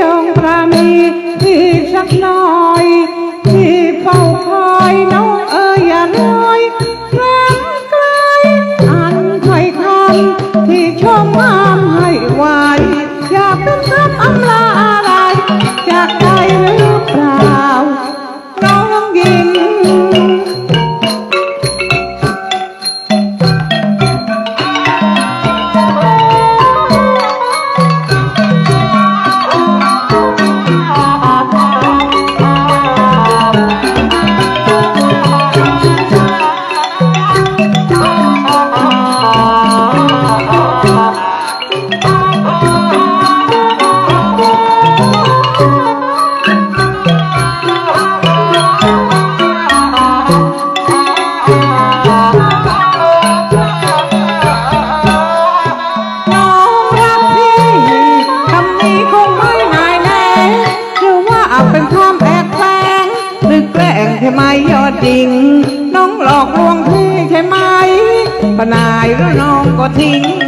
จงประมีที่สักหน่อย ที่เฝ้าคอยน้องเอ๋ยอย่ารอ แกล้งใช่ไหมยอดจริง น้องหลอกลวงพี่ใช่ไหมพนายแล้วน้องก็ทิ้ง